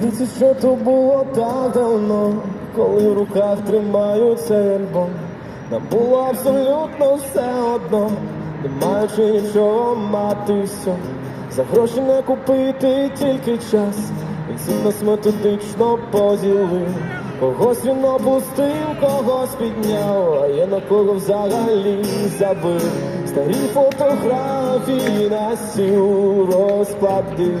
Здається, що то було так давно, коли в руках тримаю цей альбом. Нам було абсолютно все одно, не маючи нічого мати все. За гроші не купити тільки час. Він всіх нас методично поділив. Когось він опустив, когось підняв, а я на кого взагалі забив. Старі фотографії на стіл розкладив.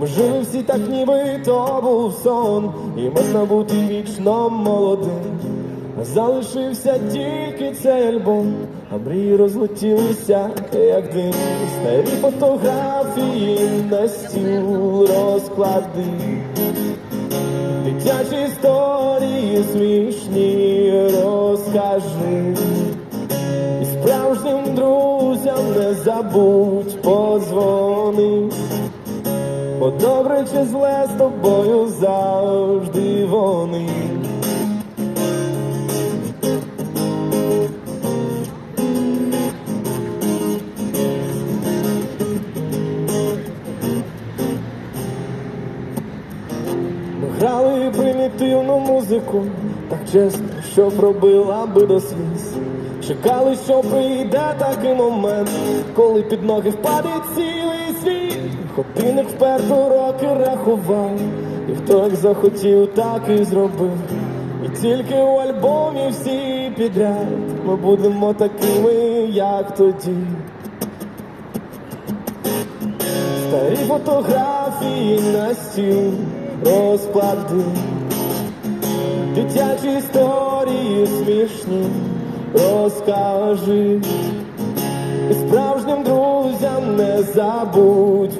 Ми жили всі так, ніби то був сон, і можна бути вічно молодим. Залишився тільки цей альбом, а мрії розлетілися, як дим. Старі фотографії на стіл розклади. Дитячі історії смішні розкажи. І справжнім друзям не забудь подзвони. Бо добре чи зле з тобою завжди вони. Ми грали примітивну музику, так чесно, що пробила би до сліз. Чекали, що прийде такий момент, коли під ноги впаде цілий світ. Годинник вперто роки рахував, і хто як захотів, так і зробив. І тільки у альбомі всі підряд ми будемо такими, як тоді. Старі фотографії на стіл розклади, дитячі історії смішні розкажи. І справжнім друзям не забудь